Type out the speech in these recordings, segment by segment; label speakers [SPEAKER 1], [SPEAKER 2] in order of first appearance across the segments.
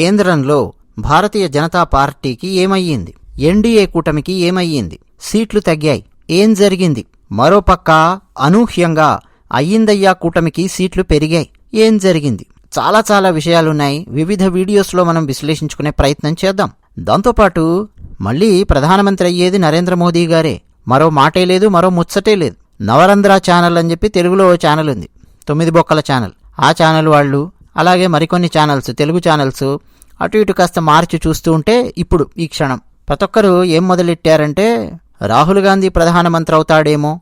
[SPEAKER 1] కేంద్రంలో భారతీయ జనతా పార్టీకి ఏమయ్యింది? ఎన్డీఏ కూటమికి ఏమయ్యింది? సీట్లు తగ్గాయి. ఏం జరిగింది? మరోపక్క అనూహ్యంగా అయ్యిందయ్యా కూటమికి సీట్లు పెరిగాయి. ఏం జరిగింది? చాలా చాలా విషయాలున్నాయి. వివిధ వీడియోస్లో మనం విశ్లేషించుకునే ప్రయత్నం చేద్దాం. దాంతోపాటు మళ్ళీ ప్రధానమంత్రి అయ్యేది నరేంద్ర మోదీ గారే. మరో మాటే లేదు మరో ముచ్చటే లేదు. నవరంధ్ర ఛానల్ అని చెప్పి తెలుగులో ఓ ఛానల్ ఉంది. తొమ్మిది బొక్కల ఛానల్. ఆ ఛానల్ వాళ్ళు అలాగే మరికొన్ని ఛానల్స్ తెలుగు ఛానల్స్ అటు ఇటు కాస్త మార్చి చూస్తూ ఉంటే ఇప్పుడు ఈ క్షణం. ప్రతి ఒక్కరు ఏం మొదలెట్టారంటే రాహుల్ గాంధీ ప్రధానమంత్రి అవుతాడేమో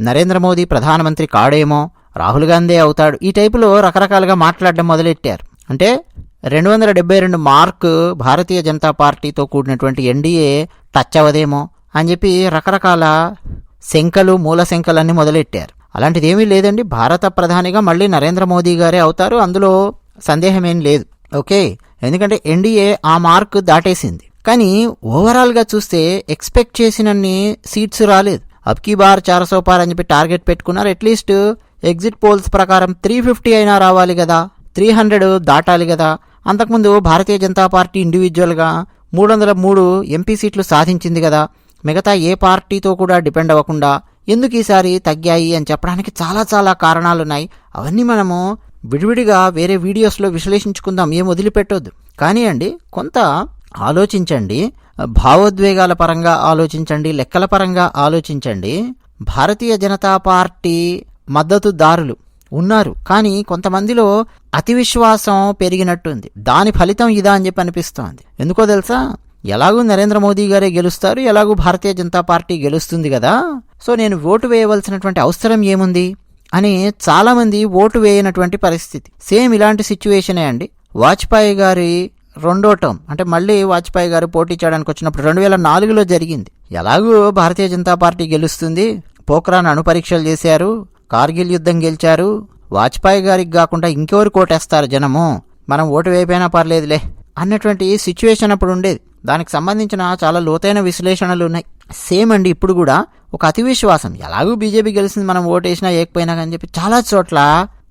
[SPEAKER 1] నరేంద్ర మోదీ ప్రధానమంత్రి కాడేమో రాహుల్ గాంధీ అవుతాడు. ఈ టైపులో రకరకాలుగా మాట్లాడడం మొదలెట్టారు. అంటే రెండు వందల డెబ్బై రెండు మార్క్ భారతీయ జనతా పార్టీతో కూడినటువంటి ఎన్డీఏ టచ్ అవ్వదేమో అని చెప్పి రకరకాల శంకలు మూల శంకలన్నీ మొదలెట్టారు. అలాంటిది ఏమీ లేదండి. భారత ప్రధానిగా మళ్ళీ నరేంద్ర మోదీ గారే అవుతారు. అందులో సందేహమేం లేదు. ఓకే? ఎందుకంటే ఎన్డీఏ ఆ మార్క్ దాటేసింది. కానీ ఓవరాల్గా చూస్తే ఎక్స్పెక్ట్ చేసినన్ని సీట్స్ రాలేదు. అబ్కీ బార్ చారసో పార్ అని చెప్పి టార్గెట్ పెట్టుకున్నారు. అట్లీస్ట్ ఎగ్జిట్ పోల్స్ ప్రకారం త్రీ ఫిఫ్టీ అయినా రావాలి కదా. త్రీ హండ్రెడ్ దాటాలి కదా. అంతకుముందు భారతీయ జనతా పార్టీ ఇండివిజువల్గా మూడు వందల మూడు ఎంపీ సీట్లు సాధించింది కదా. మిగతా ఏ పార్టీతో కూడా డిపెండ్ అవ్వకుండా ఎందుకు ఈసారి తగ్గాయి అని చెప్పడానికి చాలా చాలా కారణాలున్నాయి. అవన్నీ మనము విడివిడిగా వేరే వీడియోస్లో విశ్లేషించుకుందాం. ఏం వదిలిపెట్టొద్దు. కానీ అండి కొంత ఆలోచించండి. భావోద్వేగాల పరంగా ఆలోచించండి లెక్కల పరంగా ఆలోచించండి. భారతీయ జనతా పార్టీ మద్దతుదారులు ఉన్నారు. కానీ కొంతమందిలో అతి విశ్వాసం పెరిగినట్టుంది. దాని ఫలితం ఇదా అని చెప్పి అనిపిస్తోంది. ఎందుకో తెలుసా? ఎలాగూ నరేంద్ర మోదీ గారే గెలుస్తారు ఎలాగూ భారతీయ జనతా పార్టీ గెలుస్తుంది కదా. సో నేను ఓటు వేయవలసినటువంటి అవసరం ఏముంది? అని చాలామంది ఓటు వేయనటువంటి పరిస్థితి. సేమ్ ఇలాంటి సిచ్యువేషనే అండి. వాజ్పేయి గారి రెండో టర్మ్ అంటే మళ్ళీ వాజ్పేయి గారు పోటీ చేయడానికి వచ్చినప్పుడు రెండు వేల నాలుగులో జరిగింది. ఎలాగూ భారతీయ జనతా పార్టీ గెలుస్తుంది. పోఖ్రాన్ అణుపరీక్షలు చేశారు. కార్గిల్ యుద్ధం గెలిచారు. వాజ్పేయి గారికి కాకుండా ఇంకెవరు కోటేస్తారు జనము? మనం ఓటు వేయపోయినా పర్లేదులే. అన్నటువంటి సిచ్యువేషన్ అప్పుడు ఉండేది. దానికి సంబంధించిన చాలా లోతైన విశ్లేషణలు ఉన్నాయి. సేమ్ అండి ఇప్పుడు కూడా ఒక అతి విశ్వాసం. ఎలాగూ బీజేపీ గెలిచింది మనం ఓటు వేసినా వేయకపోయినా అని చెప్పి చాలా చోట్ల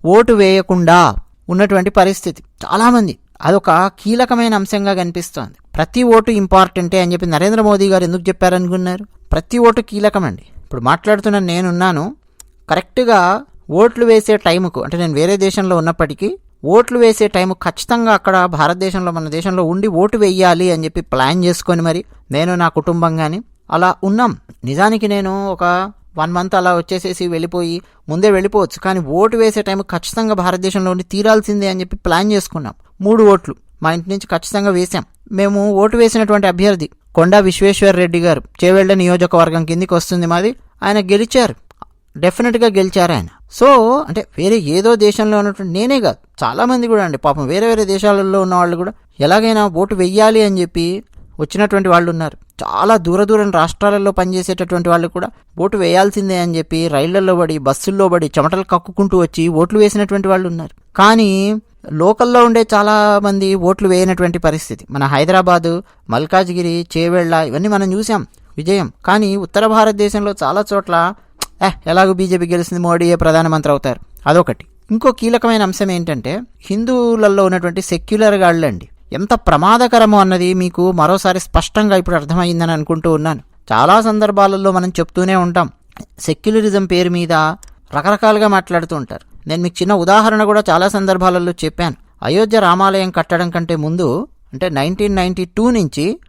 [SPEAKER 1] ఓటు వేయకుండా ఉన్నటువంటి పరిస్థితి. చాలామంది అదొక కీలకమైన అంశంగా కనిపిస్తోంది. ప్రతి ఓటు ఇంపార్టెంటే అని చెప్పి నరేంద్ర మోదీ గారు ఎందుకు చెప్పారనుకున్నారు? ప్రతి ఓటు కీలకమండి. ఇప్పుడు మాట్లాడుతున్న నేనున్నాను. కరెక్ట్గా ఓట్లు వేసే టైంకు అంటే నేను వేరే దేశంలో ఉన్నప్పటికీ ఓట్లు వేసే టైం ఖచ్చితంగా అక్కడ భారతదేశంలో మన దేశంలో ఉండి ఓటు వేయాలి అని చెప్పి ప్లాన్ చేసుకొని మరి నేను నా కుటుంబం కానీ అలా ఉన్నాం. నిజానికి నేను ఒక వన్ మంత్ అలా వచ్చేసేసి వెళ్ళిపోయి ముందే వెళ్ళిపోవచ్చు. కానీ ఓటు వేసే టైం ఖచ్చితంగా భారతదేశంలో ఉండి తీరాల్సిందే అని చెప్పి ప్లాన్ చేసుకున్నాం. మూడు ఓట్లు మా ఇంటి నుంచి ఖచ్చితంగా వేశాం మేము ఓటు వేసినటువంటి అభ్యర్థి కొండా విశ్వేశ్వర్ రెడ్డి గారు చేవెళ్ళ నియోజకవర్గం కిందికి వస్తుంది మాది. ఆయన గెలిచారు. డెఫినెట్గా గెలిచారు ఆయన. సో అంటే వేరే ఏదో దేశంలో ఉన్నటువంటి నేనే కాదు. చాలామంది కూడా అండి. పాపం వేరే వేరే దేశాలలో ఉన్న వాళ్ళు కూడా ఎలాగైనా ఓటు వెయ్యాలి అని చెప్పి వచ్చినటువంటి వాళ్ళు ఉన్నారు. చాలా దూర దూరం రాష్ట్రాలలో పనిచేసేటటువంటి వాళ్ళు కూడా ఓటు వేయాల్సిందే అని చెప్పి రైళ్ళలో పడి బస్సుల్లో పడి చెమటలు కక్కుకుంటూ వచ్చి ఓట్లు వేసినటువంటి వాళ్ళు ఉన్నారు. కానీ లోకల్లో ఉండే చాలా మంది ఓట్లు వేయనటువంటి పరిస్థితి. మన హైదరాబాదు మల్కాజ్గిరి చేవెళ్ళ ఇవన్నీ మనం చూసాం విజయం. కానీ ఉత్తర భారతదేశంలో చాలా చోట్ల ఏ ఎలాగో బీజేపీ గెలిచింది మోడీయే ప్రధానమంత్రి అవుతారు. అదొకటి. ఇంకో కీలకమైన అంశం ఏంటంటే హిందువులలో ఉన్నటువంటి సెక్యులర్ గాళ్ళండి. ఎంత ప్రమాదకరమో అన్నది మీకు మరోసారి స్పష్టంగా ఇప్పుడు అర్థమైందని అనుకుంటూ ఉన్నాను. చాలా సందర్భాలలో మనం చెప్తూనే ఉంటాం. సెక్యులరిజం పేరు మీద రకరకాలుగా మాట్లాడుతూ ఉంటారు. నేను మీకు చిన్న ఉదాహరణ కూడా చాలా సందర్భాలలో చెప్పాను. అయోధ్య రామాలయం కట్టడం కంటే ముందు అంటే నైన్టీన్ నైన్టీ టూ నుంచి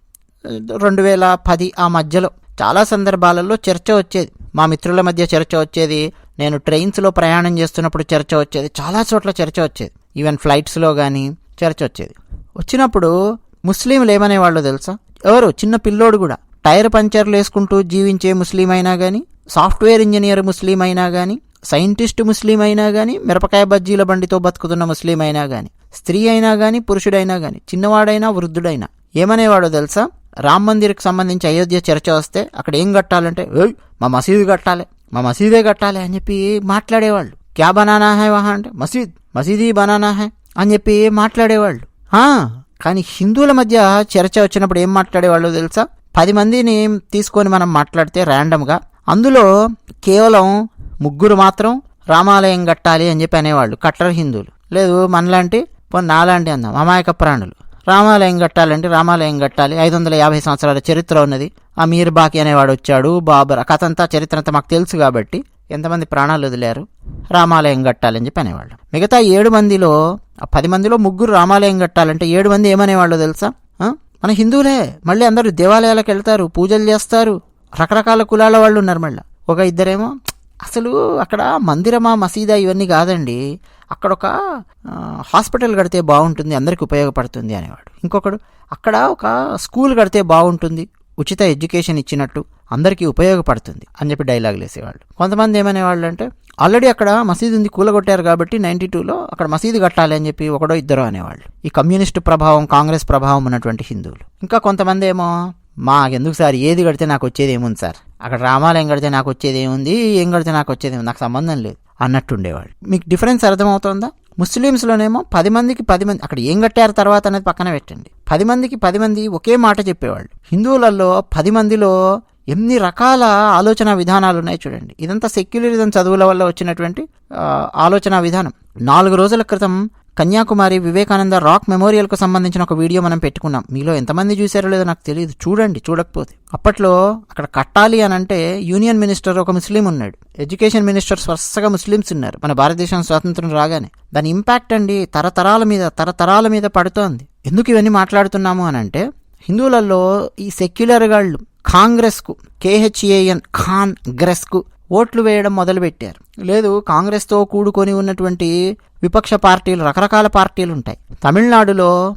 [SPEAKER 1] రెండు వేల పది ఆ మధ్యలో చాలా సందర్భాలలో చర్చ వచ్చేది. మా మిత్రుల మధ్య చర్చ వచ్చేది. నేను ట్రైన్స్లో ప్రయాణం చేస్తున్నప్పుడు చర్చ వచ్చేది. చాలా చోట్ల చర్చ వచ్చేది. ఈవెన్ ఫ్లైట్స్లో కానీ చర్చ వచ్చేది. వచ్చినప్పుడు ముస్లింలు ఏమనేవాళ్ళు తెలుసా? ఎవరు? చిన్న పిల్లోడు కూడా. టైర్ పంచర్లు వేసుకుంటూ జీవించే ముస్లిం అయినా కానీ సాఫ్ట్వేర్ ఇంజనీర్ ముస్లిం అయినా కానీ సైంటిస్ట్ ముస్లిం అయినా కానీ మిరపకాయ బజ్జీల బండితో బతుకుతున్న ముస్లిం అయినా కానీ స్త్రీ అయినా కానీ పురుషుడైనా కానీ చిన్నవాడైనా వృద్ధుడైనా. ఏమనేవాడో తెలుసా? రామ్ మందిర్కి సంబంధించి అయోధ్య చర్చ వస్తే అక్కడ ఏం కట్టాలంటే "ఏయ్, మా మసీదు కట్టాలి మా మసీదే కట్టాలి అని చెప్పి మాట్లాడేవాళ్ళు. క్యా బనానా హై వహా? అంటే మసీద్ మసీదీ బనానా హే అని చెప్పి మాట్లాడేవాళ్ళు. కానీ హిందువుల మధ్య చర్చ వచ్చినప్పుడు ఏం మాట్లాడేవాళ్ళు తెలుసా? పది మందిని తీసుకొని మనం మాట్లాడితే ర్యాండమ్గా. అందులో కేవలం ముగ్గురు మాత్రం రామాలయం కట్టాలి అని చెప్పి అనేవాళ్ళు కట్టర్ హిందువులు. లేదు మనలాంటి పోనీ నాలాంటి అందాం అమాయక ప్రాణులు. రామాలయం కట్టాలంటే రామాలయం కట్టాలి ఐదు వందల యాభై సంవత్సరాల చరిత్ర ఉన్నది. ఆ మీర్ బాకి అనేవాడు వచ్చాడు బాబర్ కథ అంతా చరిత్ర అంతా మాకు తెలుసు కాబట్టి ఎంతమంది ప్రాణాలు వదిలారు? రామాలయం కట్టాలని చెప్పి అనేవాళ్ళు. మిగతా ఏడు మందిలో ఆ పది మందిలో ముగ్గురు రామాలయం కట్టాలంటే ఏడు మంది ఏమనేవాళ్ళు తెలుసా? మన హిందువులే. మళ్ళీ అందరూ దేవాలయాలకు వెళ్తారు పూజలు చేస్తారు. రకరకాల కులాల వాళ్ళు ఉన్నారు మళ్ళీ. ఒక ఇద్దరేమో అసలు అక్కడ మందిరమా మసీదా ఇవన్నీ కాదండి. అక్కడ ఒక హాస్పిటల్ కడితే బాగుంటుంది అందరికి ఉపయోగపడుతుంది అనేవాడు. ఇంకొకడు అక్కడ ఒక స్కూల్ కడితే బాగుంటుంది. ఉచిత ఎడ్యుకేషన్ ఇచ్చినట్టు అందరికీ ఉపయోగపడుతుంది అని చెప్పి డైలాగులు వేసేవాళ్ళు కొంతమంది ఏమనేవాళ్ళు అంటే ఆల్రెడీ అక్కడ మసీదు ఉంది కూలగొట్టారు కాబట్టి నైన్టీ టూలో అక్కడ మసీదు కట్టాలి అని చెప్పి ఒకడో ఇద్దరు అనేవాళ్ళు. ఈ కమ్యూనిస్టు ప్రభావం కాంగ్రెస్ ప్రభావం ఉన్నటువంటి హిందువులు. ఇంకా కొంతమంది ఏమో మాకెందుకు సార్? ఏది కడితే నాకు వచ్చేది ఏముంది సార్? అక్కడ రామాలయం కడితే నాకు వచ్చేది ఏముంది? ఏం కడితే నాకు వచ్చేది నాకు సంబంధం లేదు అన్నట్టుండేవాళ్ళు మీకు డిఫరెన్స్ అర్థమవుతుందా? ముస్లిమ్స్లోనేమో పది మందికి పది మంది అక్కడ ఏం కట్టారు తర్వాత అనేది పక్కన పెట్టండి. పది మందికి పది మంది ఒకే మాట చెప్పేవాళ్ళు. హిందువులలో పది మందిలో ఎన్ని రకాల ఆలోచన విధానాలు ఉన్నాయి చూడండి. ఇదంతా సెక్యులరిజం చదువుల వల్ల వచ్చినటువంటి ఆలోచన విధానం. నాలుగు రోజుల క్రితం కన్యాకుమారి వివేకానంద రాక్ మెమోరియల్కు సంబంధించిన ఒక వీడియో మనం పెట్టుకున్నాం. మీలో ఎంతమంది చూసారో లేదో నాకు తెలియదు చూడండి చూడకపోతే. అప్పట్లో అక్కడ కట్టాలి అని అంటే యూనియన్ మినిస్టర్ ఒక ముస్లిం ఉన్నాడు. ఎడ్యుకేషన్ మినిస్టర్స్ వరుసగా ముస్లిమ్స్ ఉన్నారు. మన భారతదేశం స్వాతంత్రం రాగానే. దాని ఇంపాక్ట్ అండి తరతరాల మీద తరతరాల మీద పడుతోంది. ఎందుకు ఇవన్నీ మాట్లాడుతున్నాము అని అంటే హిందువులలో ఈ సెక్యులర్ గాళ్ళు కాంగ్రెస్కు కేహెచ్ఏఎన్ కాంగ్రెస్కు ఓట్లు వేయడం మొదలుపెట్టారు. లేదు కాంగ్రెస్తో కూడుకొని ఉన్నటువంటి విపక్ష పార్టీలు రకరకాల పార్టీలు ఉంటాయి తమిళనాడులో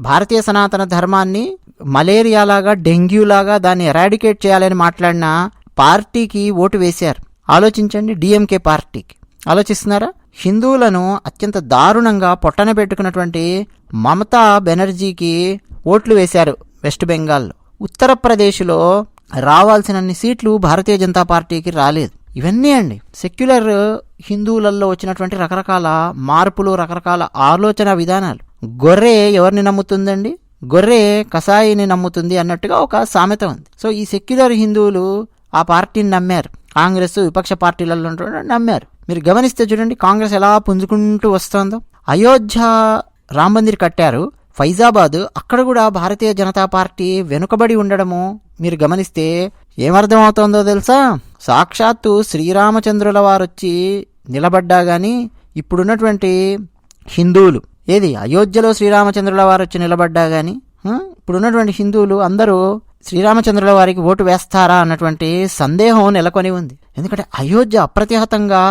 [SPEAKER 1] భారతీయ సనాతన ధర్మాన్ని మలేరియాలాగా డెంగ్యూలాగా దాన్ని ఎరాడికేట్ చేయాలని మాట్లాడిన పార్టీకి ఓటు వేశారు. ఆలోచించండి డిఎంకే పార్టీకి. ఆలోచిస్తున్నారా? హిందువులను అత్యంత దారుణంగా పొట్టన పెట్టుకున్నటువంటి మమతా బెనర్జీకి ఓట్లు వేశారు వెస్ట్ బెంగాల్లో. ఉత్తరప్రదేశ్లో రావాల్సినన్ని సీట్లు భారతీయ జనతా పార్టీకి రాలేదు. ఇవన్నీ అండి. సెక్యులర్ హిందువులలో వచ్చినటువంటి రకరకాల మార్పులు రకరకాల ఆలోచన విధానాలు. గొర్రె ఎవరిని నమ్ముతుందండి? గొర్రె కసాయిని నమ్ముతుంది అన్నట్టుగా ఒక సామెత ఉంది. సో ఈ సెక్యులర్ హిందువులు ఆ పార్టీని నమ్మారు. కాంగ్రెస్ విపక్ష పార్టీలలో నమ్మారు. మీరు గమనిస్తే చూడండి కాంగ్రెస్ ఎలా పుంజుకుంటూ వస్తోందో. అయోధ్య రామ్ మందిర్ కట్టారు. ఫైజాబాద్ అక్కడ కూడా భారతీయ జనతా పార్టీ వెనుకబడి ఉండడము మీరు గమనిస్తే ఏమర్థమవుతోందో తెలుసా? సాక్షాత్తు శ్రీరామచంద్రుల వారొచ్చి నిలబడ్డా గాని ఇప్పుడున్నటువంటి హిందువులు. ఏది? అయోధ్యలో శ్రీరామచంద్రుల వారు వచ్చి నిలబడ్డా గాని? ఇప్పుడున్నటువంటి హిందువులు అందరూ శ్రీరామచంద్రుల వారికి ఓటు వేస్తారా అన్నటువంటి సందేహం నెలకొని ఉంది. ఎందుకంటే అయోధ్య అప్రతిహతంగా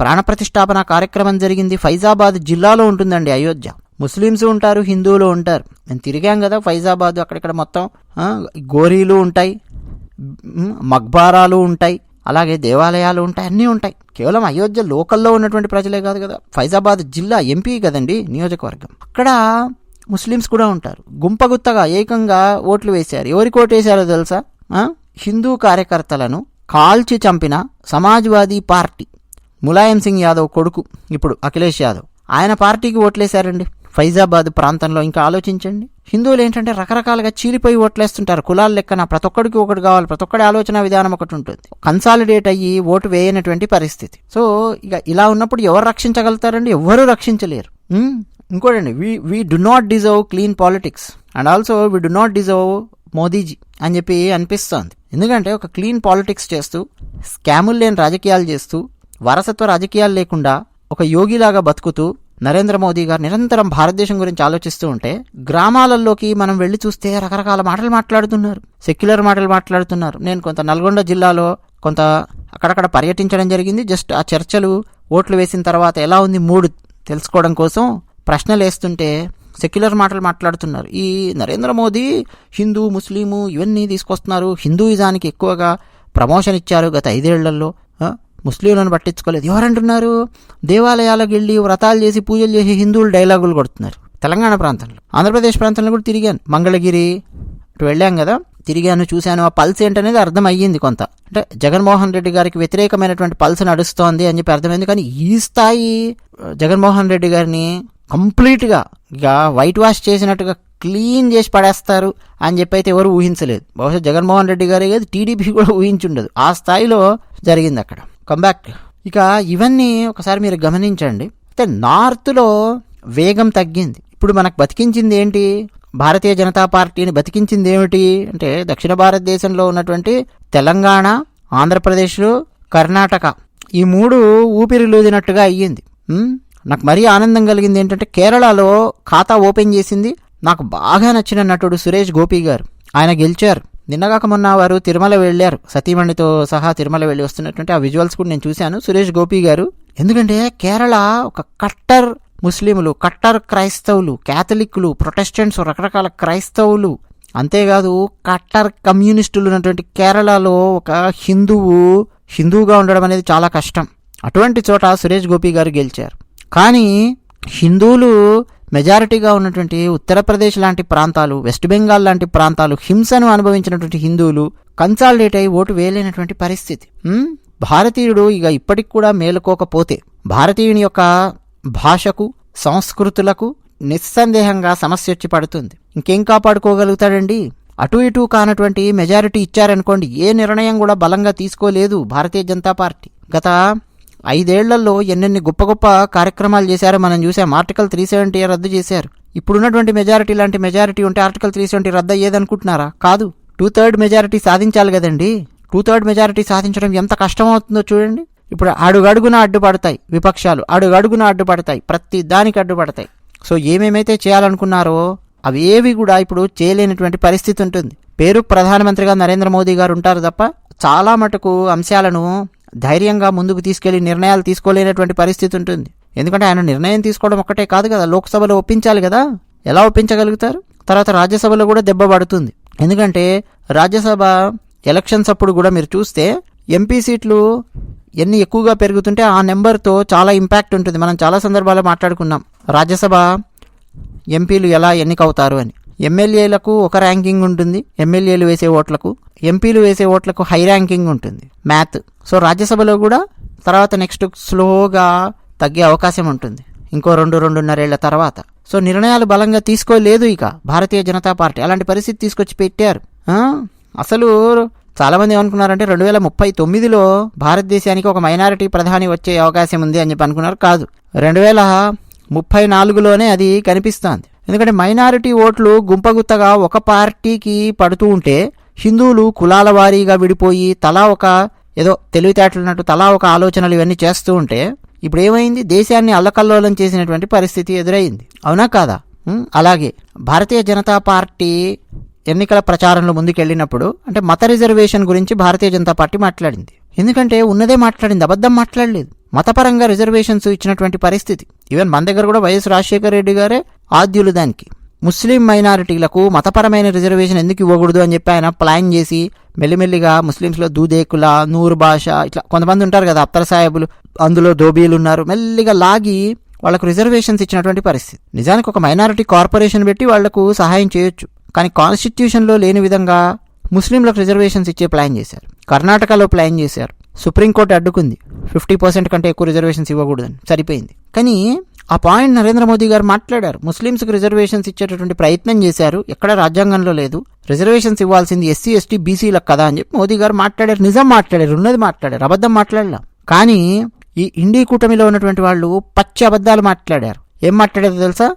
[SPEAKER 1] ప్రాణప్రతిష్టాపన కార్యక్రమం జరిగింది ఫైజాబాద్ జిల్లాలో ఉంటుందండి అయోధ్య. ముస్లిమ్స్ ఉంటారు హిందువులు ఉంటారు. మేము తిరిగాం కదా ఫైజాబాద్ అక్కడిక్కడ మొత్తం గోరీలు ఉంటాయి మక్బారాలు ఉంటాయి అలాగే దేవాలయాలు ఉంటాయి అన్నీ ఉంటాయి. కేవలం అయోధ్య లోకల్లో ఉన్నటువంటి ప్రజలే కాదు కదా. ఫైజాబాద్ జిల్లా ఎంపీ కదండి నియోజకవర్గం. అక్కడ ముస్లిమ్స్ కూడా ఉంటారు. గుంపగుత్తగా ఏకంగా ఓట్లు వేశారు. ఎవరికి ఓటు వేశారో తెలుసా? హిందూ కార్యకర్తలను కాల్చి చంపిన సమాజ్వాదీ పార్టీ. ములాయం సింగ్ యాదవ్ కొడుకు ఇప్పుడు అఖిలేష్ యాదవ్. ఆయన పార్టీకి ఓట్లేశారండి. ఫైజాబాద్ ప్రాంతంలో ఇంకా ఆలోచించండి. హిందువులు ఏంటంటే రకరకాలుగా చీలిపోయి ఓట్లేస్తుంటారు. కులాల లెక్కన ప్రతి ఒక్కడికి ఒకటి కావాలి ప్రతి ఒక్కడి ఆలోచన విధానం ఒకటి ఉంటుంది. కన్సాలిడేట్ అయ్యి ఓటు వేయనటువంటి పరిస్థితి. సో ఇక ఇలా ఉన్నప్పుడు ఎవరు రక్షించగలుగుతారండి? ఎవరు రక్షించలేరు. ఇంకోటండి we we do not deserve clean politics and also we do not deserve Modiji అని చెప్పి అనిపిస్తోంది. ఎందుకంటే ఒక క్లీన్ పాలిటిక్స్ చేస్తూ స్కాములు లేని రాజకీయాలు చేస్తూ వారసత్వ రాజకీయాలు లేకుండా ఒక యోగిలాగా బతుకుతూ నరేంద్ర మోదీ గారు నిరంతరం భారతదేశం గురించి ఆలోచిస్తూ ఉంటే గ్రామాలలోకి మనం వెళ్ళి చూస్తే రకరకాల మాటలు మాట్లాడుతున్నారు. సెక్యులర్ మాటలు మాట్లాడుతున్నారు. నేను కొంత నల్గొండ జిల్లాలో కొంత అక్కడక్కడ పర్యటించడం జరిగింది. జస్ట్ ఆ చర్చలు ఓట్లు వేసిన తర్వాత ఎలా ఉంది మూడు తెలుసుకోవడం కోసం ప్రశ్నలు వేస్తుంటే సెక్యులర్ మాటలు మాట్లాడుతున్నారు. ఈ నరేంద్ర మోదీ హిందూ ముస్లిము ఇవన్నీ తీసుకొస్తున్నారు. హిందూయిజానికి ఎక్కువగా ప్రమోషన్ ఇచ్చారు గత ఐదేళ్ళలో. ముస్లింలను పట్టించుకోలేదు. ఎవరంటున్నారు? దేవాలయాలకు వెళ్ళి వ్రతాలు చేసి పూజలు చేసి హిందువులు డైలాగులు కొడుతున్నారు. తెలంగాణ ప్రాంతంలో. ఆంధ్రప్రదేశ్ ప్రాంతంలో కూడా తిరిగాను. మంగళగిరి అటు వెళ్ళాం కదా తిరిగాను చూశాను. ఆ పల్స్ ఏంటనేది అర్థమయ్యింది కొంత. అంటే జగన్మోహన్ రెడ్డి గారికి వ్యతిరేకమైనటువంటి పల్స్ నడుస్తోంది అని చెప్పి అర్థమైంది. కానీ ఈ స్థాయి జగన్మోహన్ రెడ్డి గారిని కంప్లీట్గా ఇక వైట్ వాష్ చేసినట్టుగా క్లీన్ చేసి పడేస్తారు అని చెప్పి అయితే ఎవరు ఊహించలేదు. బహుశా జగన్మోహన్ రెడ్డి గారే కాదు టీడీపీ కూడా ఊహించుండదు. ఆ స్థాయిలో జరిగింది అక్కడ. కంబ్యాక్ ఇక ఇవన్నీ ఒకసారి మీరు గమనించండి. అయితే నార్త్లో వేగం తగ్గింది. ఇప్పుడు మనకు బతికించింది ఏంటి? భారతీయ జనతా పార్టీని బతికించింది ఏమిటి? అంటే దక్షిణ భారతదేశంలో ఉన్నటువంటి తెలంగాణ ఆంధ్రప్రదేశ్లో కర్ణాటక ఈ మూడు ఊపిరిలూదినట్టుగా అయ్యింది. నాకు మరీ ఆనందం కలిగింది ఏంటంటే కేరళలో ఖాతా ఓపెన్ చేసింది. నాకు బాగా నచ్చిన నటుడు సురేష్ గోపి గారు. ఆయన గెలిచారు. నిన్నగాక మొన్న వారు తిరుమల వెళ్ళారు. సతీమణితో సహా తిరుమల వెళ్ళి వస్తున్నటువంటి ఆ విజువల్స్ కూడా నేను చూశాను. సురేష్ గోపి గారు ఎందుకంటే కేరళ ఒక కట్టర్ ముస్లింలు కట్టర్ క్రైస్తవులు క్యాథలిక్లు ప్రొటెస్టెంట్స్ రకరకాల క్రైస్తవులు అంతేకాదు కట్టర్ కమ్యూనిస్టులు ఉన్నటువంటి కేరళలో ఒక హిందువు హిందువుగా ఉండడం అనేది చాలా కష్టం. అటువంటి చోట సురేష్ గోపి గారు గెలిచారు. కానీ హిందువులు మెజారిటీగా ఉన్నటువంటి ఉత్తరప్రదేశ్ లాంటి ప్రాంతాలు వెస్ట్ బెంగాల్ లాంటి ప్రాంతాలు హింసను అనుభవించినటువంటి హిందువులు కన్సాలిడేట్ అయి ఓటు వేయలేనటువంటి పరిస్థితి. భారతీయుడు ఇక ఇప్పటికి కూడా మేలుకోకపోతే భారతీయుని యొక్క భాషకు సంస్కృతులకు నిస్సందేహంగా సమస్య వచ్చి పడుతుంది. ఇంకేం కాపాడుకోగలుగుతాడండి? అటు ఇటు కానటువంటి మెజారిటీ ఇచ్చారనుకోండి ఏ నిర్ణయం కూడా బలంగా తీసుకోలేదు భారతీయ జనతా పార్టీ. గత ఐదేళ్ళలో ఎన్నెన్ని గొప్ప గొప్ప కార్యక్రమాలు చేశారో మనం చూసాం. ఆర్టికల్ త్రీ సెవెంటీ రద్దు చేశారు. ఇప్పుడున్నటువంటి మెజారిటీ లాంటి మెజారిటీ ఉంటే ఆర్టికల్ త్రీ సెవెంటీ రద్దు అయ్యేదనుకుంటున్నారా? కాదు. టూ థర్డ్ మెజారిటీ సాధించాలి కదండి. టూ థర్డ్ మెజారిటీ సాధించడం ఎంత కష్టమవుతుందో చూడండి. ఇప్పుడు అడుగడుగున అడ్డుపడతాయి విపక్షాలు. అడుగడుగున అడ్డుపడతాయి. ప్రతి దానికి అడ్డుపడతాయి. సో ఏమేమైతే చేయాలనుకున్నారో అవి ఏవి కూడా ఇప్పుడు చేయలేనటువంటి పరిస్థితి ఉంటుంది. పేరు ప్రధానమంత్రిగా నరేంద్ర మోదీ గారు ఉంటారు తప్ప చాలా మటుకు అంశాలను ధైర్యంగా ముందుకు తీసుకెళ్ళి నిర్ణయాలు తీసుకోలేనటువంటి పరిస్థితి ఉంటుంది. ఎందుకంటే ఆయన నిర్ణయం తీసుకోవడం ఒక్కటే కాదు కదా లోక్సభలో ఒప్పించాలి కదా. ఎలా ఒప్పించగలుగుతారు? తర్వాత రాజ్యసభలో కూడా దెబ్బ పడుతుంది. ఎందుకంటే రాజ్యసభ ఎలక్షన్స్ అప్పుడు కూడా మీరు చూస్తే ఎంపీ సీట్లు ఎన్ని ఎక్కువగా పెరుగుతుంటే ఆ నెంబర్తో చాలా ఇంపాక్ట్ ఉంటుంది. మనం చాలా సందర్భాల్లో మాట్లాడుకున్నాం. రాజ్యసభ ఎంపీలు ఎలా ఎన్నికవుతారు అని. ఎమ్మెల్యేలకు ఒక ర్యాంకింగ్ ఉంటుంది ఎమ్మెల్యేలు వేసే ఓట్లకు ఎంపీలు వేసే ఓట్లకు హై ర్యాంకింగ్ ఉంటుంది. మ్యాథ్ సో రాజ్యసభలో కూడా తర్వాత నెక్స్ట్ స్లోగా తగ్గే అవకాశం ఉంటుంది. ఇంకో రెండు రెండున్నరేళ్ళ తర్వాత. సో నిర్ణయాలు బలంగా తీసుకోలేదు ఇక భారతీయ జనతా పార్టీ. అలాంటి పరిస్థితి తీసుకొచ్చి పెట్టారు. అసలు చాలామంది ఏమనుకున్నారంటే రెండు వేల ముప్పై తొమ్మిదిలో భారతదేశానికి ఒక మైనారిటీ ప్రధాని వచ్చే అవకాశం ఉంది అని చెప్పి అనుకున్నారు. కాదు. రెండు వేల ముప్పై నాలుగులోనే అది కనిపిస్తోంది. ఎందుకంటే మైనారిటీ ఓట్లు గుంపగుత్తగా ఒక పార్టీకి పడుతూ ఉంటే హిందువులు కులాల వారీగా విడిపోయి తలా ఒక ఏదో తెలివితేటలున్నట్టు తలా ఒక ఆలోచనలు ఇవన్నీ చేస్తూ ఉంటే ఇప్పుడు ఏమైంది దేశాన్ని అల్లకల్లోలం చేసినటువంటి పరిస్థితి ఎదురైంది. అవునా కాదా? అలాగే భారతీయ జనతా పార్టీ ఎన్నికల ప్రచారంలో ముందుకెళ్ళినప్పుడు అంటే మత రిజర్వేషన్ గురించి భారతీయ జనతా పార్టీ మాట్లాడింది. ఎందుకంటే ఉన్నదే మాట్లాడింది అబద్ధం మాట్లాడలేదు. మతపరంగా రిజర్వేషన్స్ ఇచ్చినటువంటి పరిస్థితి. ఈవెన్ మన దగ్గర కూడా వైఎస్ రాజశేఖర రెడ్డి గారే ఆద్యులు దానికి. ముస్లిం మైనారిటీలకు మతపరమైన రిజర్వేషన్ ఎందుకు ఇవ్వకూడదు అని చెప్పి ఆయన ప్లాన్ చేసి మెల్లిమెల్లిగా ముస్లింస్లో దూదేకుల నూరు భాష ఇట్లా కొంతమంది ఉంటారు కదా అత్తర్ సాహెబులు అందులో దోబీలు ఉన్నారు. మెల్లిగా లాగి వాళ్ళకు రిజర్వేషన్స్ ఇచ్చినటువంటి పరిస్థితి. నిజానికి ఒక మైనారిటీ కార్పొరేషన్ పెట్టి వాళ్ళకు సహాయం చేయొచ్చు. కానీ కాన్స్టిట్యూషన్లో లేని విధంగా ముస్లింలకు రిజర్వేషన్స్ ఇచ్చే ప్లాన్ చేశారు. కర్ణాటకలో ప్లాన్ చేశారు. సుప్రీంకోర్టు అడ్డుకుంది. ఫిఫ్టీ పర్సెంట్ కంటే ఎక్కువ రిజర్వేషన్స్ ఇవ్వకూడదని. సరిపోయింది. కానీ ఆ పాయింట్ నరేంద్ర మోదీ గారు మాట్లాడారు. ముస్లింస్కి రిజర్వేషన్స్ ఇచ్చేటటువంటి ప్రయత్నం చేశారు. ఎక్కడ రాజ్యాంగంలో లేదు. రిజర్వేషన్స్ ఇవ్వాల్సింది ఎస్సీ ఎస్టీ బీసీలకు కదా అని చెప్పి మోదీ గారు మాట్లాడారు. నిజం మాట్లాడారు. ఉన్నది మాట్లాడారు. అబద్ధం మాట్లాడలా. కానీ ఈ ఇండీ కూటమిలో ఉన్నటువంటి వాళ్ళు పచ్చి అబద్ధాలు మాట్లాడారు. ఏం మాట్లాడారో తెలుసా?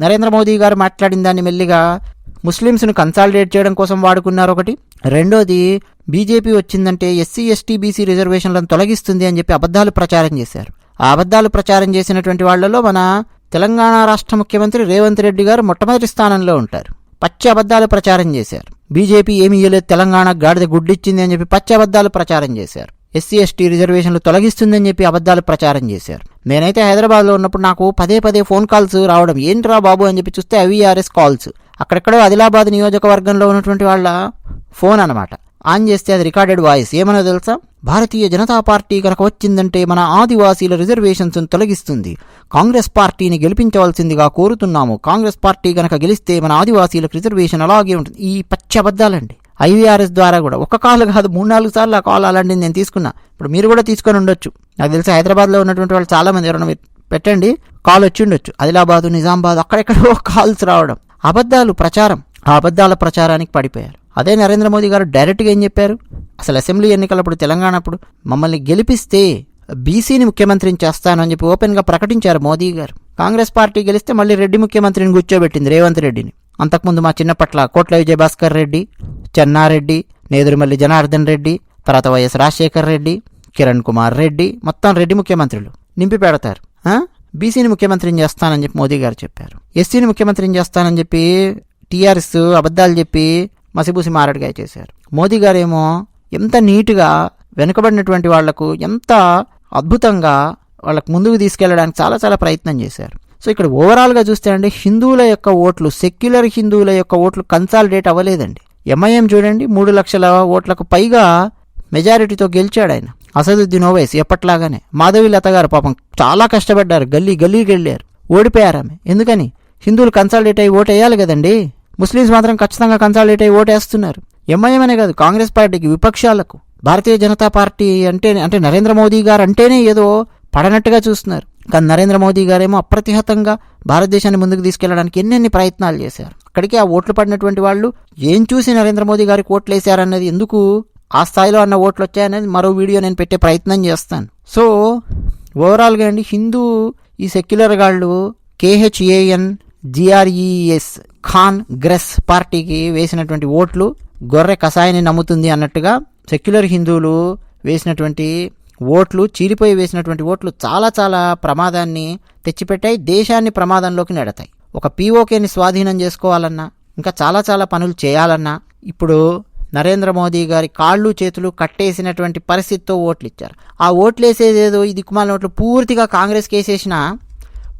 [SPEAKER 1] నరేంద్ర మోదీ గారు మాట్లాడిన దాన్ని మెల్లిగా ముస్లిమ్స్ను కన్సాలిడేట్ చేయడం కోసం వాడుకున్నారు ఒకటి. రెండోది బీజేపీ వచ్చిందంటే ఎస్సీ ఎస్టీ బీసీ రిజర్వేషన్లను తొలగిస్తుంది అని చెప్పి అబద్ధాలు ప్రచారం చేశారు. ఆ అబద్ధాలు ప్రచారం చేసినటువంటి వాళ్ళలో మన తెలంగాణ రాష్ట్ర ముఖ్యమంత్రి రేవంత్ రెడ్డి గారు మొట్టమొదటి స్థానంలో ఉంటారు. పచ్చి అబద్ధాలు ప్రచారం చేశారు. బీజేపీ ఏమీ ఇయ్యలేదు తెలంగాణ గాడిద గుడ్డిచ్చింది అని చెప్పి పచ్చి అబద్ధాలు ప్రచారం చేశారు. ఎస్సీ ఎస్టీ రిజర్వేషన్లు తొలగిస్తుందని చెప్పి అబద్ధాలు ప్రచారం చేశారు. నేనైతే హైదరాబాద్లో ఉన్నప్పుడు నాకు పదే పదే ఫోన్ కాల్స్ రావడం ఏంట్రా బాబు? అని చెప్పి చూస్తే అవిఆర్ఎస్ కాల్స్. అక్కడెక్కడో ఆదిలాబాద్ నియోజకవర్గంలో ఉన్నటువంటి వాళ్ళ ఫోన్ అనమాట ఆన్ చేస్తే అది రికార్డెడ్ వాయిస్. ఏమనో తెలుసా? భారతీయ జనతా పార్టీ కనుక వచ్చిందంటే మన ఆదివాసీల రిజర్వేషన్స్ తొలగిస్తుంది. కాంగ్రెస్ పార్టీని గెలిపించవలసిందిగా కోరుతున్నాము. కాంగ్రెస్ పార్టీ కనుక గెలిస్తే మన ఆదివాసీలకు రిజర్వేషన్ అలాగే ఉంటుంది. ఈ పచ్చి అబద్ధాలండి. ఐవీఆర్ఎస్ ద్వారా కూడా ఒక కాల్ కాదు మూడు నాలుగు సార్లు ఆ కాల్ అలాంటిది నేను తీసుకున్నా. ఇప్పుడు మీరు కూడా తీసుకొని ఉండొచ్చు. నాకు తెలిసి హైదరాబాద్లో ఉన్నటువంటి వాళ్ళు చాలామంది ఎవరైనా పెట్టండి కాల్ వచ్చి ఉండొచ్చు. ఆదిలాబాదు నిజామాబాద్ అక్కడెక్కడో కాల్స్ రావడం. అబద్ధాలు ప్రచారం. ఆ అబద్ధాల ప్రచారానికి పడిపోయారు. అదే నరేంద్ర మోదీ గారు డైరెక్ట్గా ఏం చెప్పారు? అసలు అసెంబ్లీ ఎన్నికలప్పుడు తెలంగాణ అప్పుడు మమ్మల్ని గెలిపిస్తే బీసీని ముఖ్యమంత్రిని చేస్తానని చెప్పి ఓపెన్గా ప్రకటించారు మోదీ గారు. కాంగ్రెస్ పార్టీ గెలిస్తే మళ్ళీ రెడ్డి ముఖ్యమంత్రిని కూర్చోబెట్టింది రేవంత్ రెడ్డిని. అంతకుముందు మా చిన్నపట్ల కోట్ల విజయభాస్కర్ రెడ్డి చెన్నారెడ్డి నేదురుమల్లి జనార్దన్ రెడ్డి తర్వాత వైఎస్ రాజశేఖర్ రెడ్డి కిరణ్ కుమార్ రెడ్డి మొత్తం రెడ్డి ముఖ్యమంత్రులు నింపి పెడతారు. బీసీని ముఖ్యమంత్రిని చేస్తానని చెప్పి మోదీ గారు చెప్పారు. ఎస్సీని ముఖ్యమంత్రిని చేస్తానని చెప్పి టీఆర్ఎస్ అబద్ధాలు చెప్పి మసిబూసి మారడిగా చేశారు. మోదీ గారేమో ఎంత నీట్గా వెనుకబడినటువంటి వాళ్ళకు ఎంత అద్భుతంగా వాళ్ళకు ముందుకు తీసుకెళ్ళడానికి చాలా చాలా ప్రయత్నం చేశారు. సో ఇక్కడ ఓవరాల్గా చూస్తే అండి హిందువుల యొక్క ఓట్లు సెక్యులర్ హిందువుల యొక్క ఓట్లు కన్సాలిడేట్ అవ్వలేదండి. ఎంఐఎం చూడండి మూడు లక్షల ఓట్లకు పైగా మెజారిటీతో గెలిచాడు ఆయన. అసదుద్దీన్ ఓవైస్ ఎప్పట్లాగానే. మాధవి లత గారు పాపం చాలా కష్టపడ్డారు గల్లీ గల్లీకి వెళ్ళారు. ఓడిపోయారు ఆమె. ఎందుకని? హిందువులు కన్సాలిడేట్ అయ్యి ఓటు వేయాలి కదండి? ముస్లిమ్స్ మాత్రం ఖచ్చితంగా కన్సాలిడేట్ అయ్యి ఓటు వేస్తున్నారు ఎంఐఎం అనే కాదు కాంగ్రెస్ పార్టీకి విపక్షాలకు. భారతీయ జనతా పార్టీ అంటే అంటే నరేంద్ర మోదీ గారు అంటేనే ఏదో పడనట్టుగా చూస్తున్నారు. కానీ నరేంద్ర మోదీ గారేమో అప్రతిహతంగా భారతదేశాన్ని ముందుకు తీసుకెళ్ళడానికి ఎన్నెన్ని ప్రయత్నాలు చేశారు. అక్కడికి ఆ ఓట్లు పడినటువంటి వాళ్ళు ఏం చూసి నరేంద్ర మోదీ గారికి ఓట్లు వేశారన్నది ఎందుకు ఆ స్థాయిలో అన్న ఓట్లు వచ్చాయనేది మరో వీడియో నేను పెట్టే ప్రయత్నం చేస్తాను. సో ఓవరాల్గా అండి హిందూ ఈ సెక్యులర్ గాళ్ళు కేహెచ్ఏఎన్ జిఆర్ఈఎస్ ఖాన్ గ్రెస్ పార్టీకి వేసినటువంటి ఓట్లు గొర్రె కషాయాన్ని నమ్ముతుంది అన్నట్టుగా సెక్యులర్ హిందువులు వేసినటువంటి ఓట్లు చీలిపోయి వేసినటువంటి ఓట్లు చాలా చాలా ప్రమాదాన్ని తెచ్చిపెట్టాయి దేశాన్ని ప్రమాదంలోకి నెడతాయి. ఒక పీఓకేని స్వాధీనం చేసుకోవాలన్నా ఇంకా చాలా చాలా పనులు చేయాలన్నా ఇప్పుడు నరేంద్ర మోదీ గారి కాళ్ళు చేతులు కట్టేసినటువంటి పరిస్థితితో ఓట్లు ఇచ్చారు ఆ ఓట్లు వేసేదేదో ఈ దిక్కుమాల ఓట్లు పూర్తిగా కాంగ్రెస్కి వేసేసినా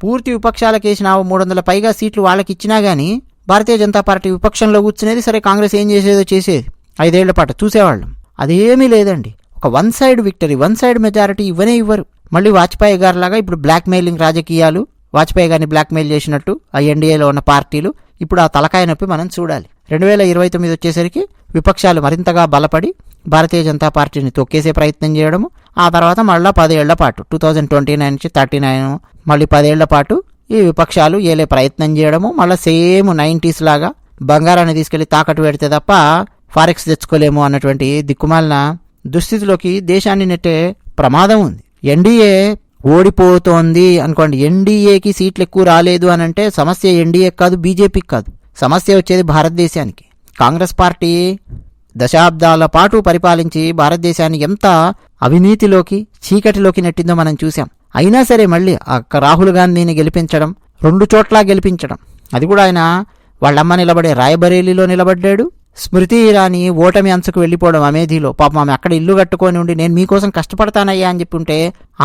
[SPEAKER 1] పూర్తి విపక్షాలకు వేసిన మూడు వందల పైగా సీట్లు వాళ్ళకి ఇచ్చినా కానీ భారతీయ జనతా పార్టీ విపక్షంలో కూర్చునేది సరే కాంగ్రెస్ ఏం చేసేదో చేసేది. ఐదేళ్ళ పాటు చూసేవాళ్ళం. అదేమీ లేదండి. ఒక one side victory one side majority ఇవ్వనే ఇవ్వరు. మళ్ళీ వాజ్పేయి గారి లాగా ఇప్పుడు బ్లాక్మెయిలింగ్ రాజకీయాలు వాజ్పేయి గారిని బ్లాక్మెయిల్ చేసినట్టు ఆ ఎన్డీఏలో ఉన్న పార్టీలు ఇప్పుడు ఆ తలకాయ నొప్పి మనం చూడాలి. రెండు వేల ఇరవై తొమ్మిది వచ్చేసరికి విపక్షాలు మరింతగా బలపడి భారతీయ జనతా పార్టీని తొక్కేసే ప్రయత్నం చేయడము ఆ తర్వాత మళ్ళీ పదేళ్ళ పాటు టూ థౌజండ్ ట్వంటీ నైన్ నుంచి థర్టీ నైన్ మళ్ళీ పదేళ్ళ పాటు ఈ విపక్షాలు ఏలే ప్రయత్నం చేయడము మళ్ళీ సేమ్ నైంటీస్ లాగా బంగారాన్ని తీసుకెళ్ళి తాకట్టు పెడితే తప్ప ఫారెక్స్ తెచ్చుకోలేము అన్నటువంటి దిక్కుమాలిన దుస్థితిలోకి దేశాన్ని నెట్టే ప్రమాదం ఉంది. ఎన్డీఏ ఓడిపోతోంది అనుకోండి ఎన్డీఏకి సీట్లు ఎక్కువ రాలేదు అని అంటే సమస్య ఎన్డీఏకి కాదు బీజేపీకి కాదు. సమస్య వచ్చేది భారతదేశానికి. కాంగ్రెస్ పార్టీ దశాబ్దాల పాటు పరిపాలించి భారతదేశాన్ని ఎంత అవినీతిలోకి చీకటిలోకి నెట్టిందో మనం చూసాం అయినా సరే మళ్ళీ అక్క రాహుల్ గాంధీని గెలిపించడం రెండు చోట్ల గెలిపించడం. అది కూడా ఆయన వాళ్ళమ్మ నిలబడే రాయబరేలీలో నిలబడ్డాడు. స్మృతి ఇరానీ ఓటమి అంచుకు వెళ్ళిపోవడం అమేధీలో. పాపం ఆమె అక్కడ ఇల్లు కట్టుకొని ఉండి నేను మీకోసం కష్టపడతానయ్యా అని చెప్పుంటే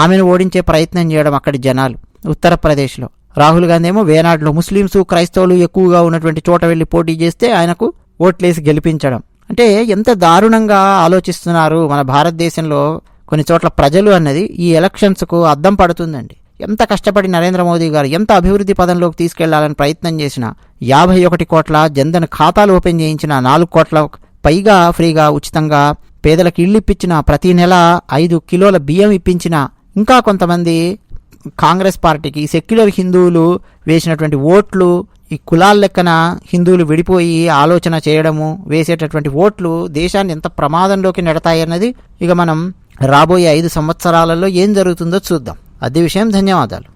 [SPEAKER 1] ఆమెను ఓడించే ప్రయత్నం చేయడం అక్కడి జనాలు ఉత్తరప్రదేశ్లో. రాహుల్ గాంధీ ఏమో వేనాడులో ముస్లింసు క్రైస్తవులు ఎక్కువగా ఉన్నటువంటి చోట వెళ్ళి పోటీ చేస్తే ఆయనకు ఓట్లేసి గెలిపించడం. అంటే ఎంత దారుణంగా ఆలోచిస్తున్నారు మన భారతదేశంలో కొన్ని చోట్ల ప్రజలు అన్నది ఈ ఎలక్షన్స్కు అద్దం పడుతుందండి. ఎంత కష్టపడి నరేంద్ర మోదీ గారు ఎంత అభివృద్ధి పదంలోకి తీసుకెళ్ళాలని ప్రయత్నం చేసినా యాభై ఒకటి కోట్ల జన్ధన్ ఖాతాలు ఓపెన్ చేయించిన నాలుగు కోట్ల పైగా ఫ్రీగా ఉచితంగా పేదలకు ఇళ్ళు ఇప్పించిన ప్రతి నెల ఐదు కిలోల బియ్యం ఇప్పించిన ఇంకా కొంతమంది కాంగ్రెస్ పార్టీకి సెక్యులర్ హిందువులు వేసినటువంటి ఓట్లు ఈ కులాల లెక్కన హిందువులు విడిపోయి ఆలోచన చేయడము వేసేటటువంటి ఓట్లు దేశాన్ని ఎంత ప్రమాదంలోకి నెడతాయన్నది ఇక మనం రాబోయే ఐదు సంవత్సరాలలో ఏం జరుగుతుందో చూద్దాం. అదే విషయం ధన్యవాదాలు.